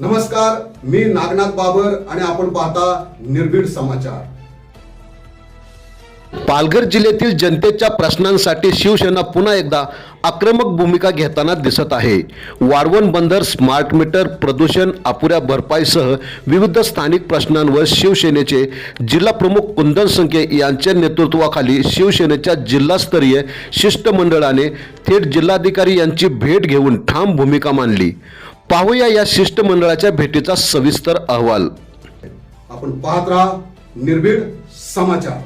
नमस्कार मी नागनाथ बाबर आणि आपण पाहता निर्भीड समाचार. पालघर जिल्ह्यातील जनतेच्या प्रश्नांसाठी शिवसेना पुन्हा एकदा आक्रमक भूमिका घेताना दिसत आहे. वाढवण बंदर स्मार्ट मीटर प्रदूषण अपुऱ्या भरपाईसह विविध स्थानिक प्रश्नांवर शिवसेनेचे जिल्हा प्रमुख कुंदन संखे यांच्या नेतृत्वाखाली शिवसेनेच्या जिल्हास्तरीय शिष्टमंडळाने थेट जिल्हाधिकारी यांची भेट घेऊन ठाम भूमिका मांडली. पाहूया या शिष्टमंडळाच्या भेटीचा सविस्तर अहवाल. आपण पाहत राहा निर्भीड समाचार.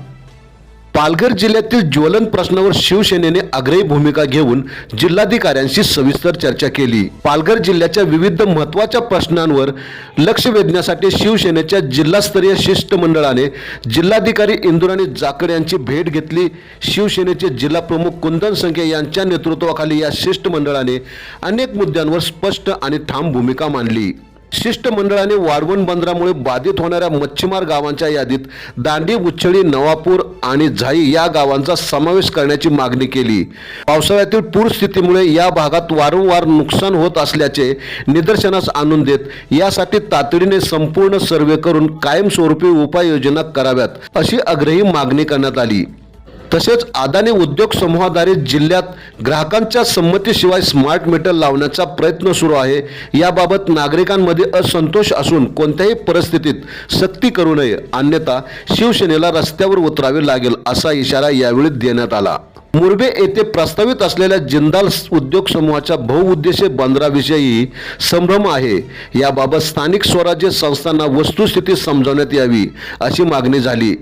पालघर जिल्ह्यातील ज्वलन प्रश्नावर शिवसेनेने आग्रही भूमिका घेऊन जिल्हाधिकाऱ्यांशी सविस्तर चर्चा केली. पालघर जिल्ह्याच्या विविध महत्त्वाच्या प्रश्नांवर लक्ष वेधण्यासाठी शिवसेनेच्या जिल्हास्तरीय शिष्टमंडळाने जिल्हाधिकारी इंदुराणी जाकड यांची भेट घेतली. शिवसेनेचे जिल्हा प्रमुख कुंदन संखे यांच्या नेतृत्वाखाली या शिष्टमंडळाने अनेक मुद्द्यांवर स्पष्ट आणि ठाम भूमिका मांडली. शिष्टमंडळाने वाढवण बंदरामुळे बाधित होणाऱ्या मच्छीमार गावांच्या यादीत दांडी उच्छळी नवापूर आणि झाई या गावांचा समावेश करण्याची मागणी केली. पावसाळ्यातील पूरस्थितीमुळे या भागात वारंवार नुकसान होत असल्याचे निदर्शनास आणून देत यासाठी तातडीने संपूर्ण सर्वे करून कायमस्वरूपी उपाययोजना कराव्यात अशी आग्रही मागणी करण्यात आली. तसेच अदानी उद्योग समूहाद्वारे जिल्ह्यात ग्राहकांच्या संमतीशिवाय स्मार्ट मीटर लावण्याचा प्रयत्न सुरू आहे. याबाबत नागरिकांमध्ये असंतोष असून कोणत्याही परिस्थितीत सक्ती करू नये. अन्यथा शिवसेनेला रस्त्यावर उतरावे लागेल असा इशारा यावेळी देण्यात आला. मुरबे येथे प्रस्तावित असलेल्या जिंदाल उद्योग समूहाच्या बहुउद्देशीय बंदराविषयी संभ्रम आहे. याबाबत स्थानिक स्वराज्य संस्थांना वस्तुस्थिती समजावण्यात यावी अशी मागणी झाली.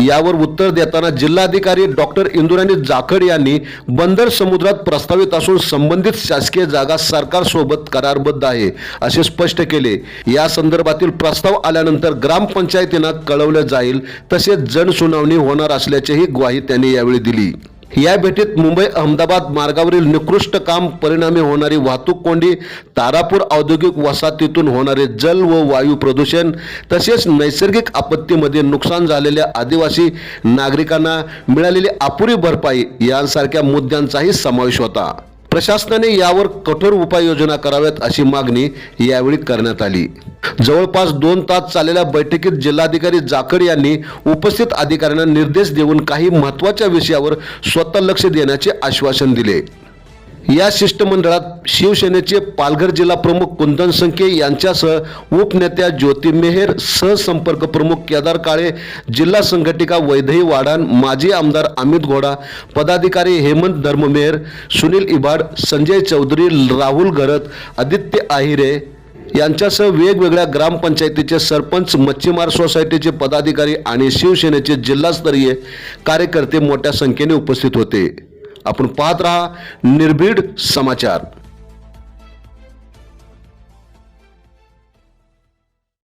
यावर उत्तर देताना जिल्हाधिकारी डॉक्टर इंदुराणी जाखड यांनी बंदर समुद्रात प्रस्तावित असून संबंधित शासकीय जागा सरकारसोबत करारबद्ध आहे असे स्पष्ट केले. या संदर्भातील प्रस्ताव आल्यानंतर ग्रामपंचायतींना कळवलं जाईल तसेच जनसुनावणी होणार असल्याचीही ग्वाही त्यांनी यावेळी दिली. या भेटीत मुंबई अहमदाबाद मार्गावरील निकृष्ट काम परिणामी होणारी वाहतूक कोंडी तारापूर औद्योगिक वसाहतीतून होणारे जल व वायू प्रदूषण तसेच नैसर्गिक आपत्तीमध्ये नुकसान झालेल्या आदिवासी नागरिकांना मिळालेली अपुरी भरपाई यांसारख्या मुद्द्यांचाही समावेश होता. प्रशासनाने यावर कठोर उपाययोजना कराव्यात अशी मागणी यावेळी करण्यात आली. जवळपास दोन तास चाललेल्या बैठकीत जिल्हाधिकारी जाखड यांनी उपस्थित अधिकाऱ्यांना निर्देश देऊन काही महत्त्वाच्या विषयावर स्वतः लक्ष देण्याचे आश्वासन दिले. या शिष्टमंडळात शिवसेनेचे पालघर जिल्हा प्रमुख कुंदन संखे यांच्यासह उपनेत्या ज्योती मेहेर सहसंपर्क प्रमुख केदार काळे जिल्हा संघटिका वैदही वाडान माजी आमदार अमित घोडा पदाधिकारी हेमंत धर्ममेहर सुनील इबाड संजय चौधरी राहुल घरत आदित्य आहिरे यांच्यासह वेगवेगळ्या ग्रामपंचायतीचे सरपंच मच्छीमार सोसायटीचे पदाधिकारी आणि शिवसेनेचे जिल्हास्तरीय कार्यकर्ते मोठ्या संख्येने उपस्थित होते. आपण पाहत राहा निर्भीड समाचार.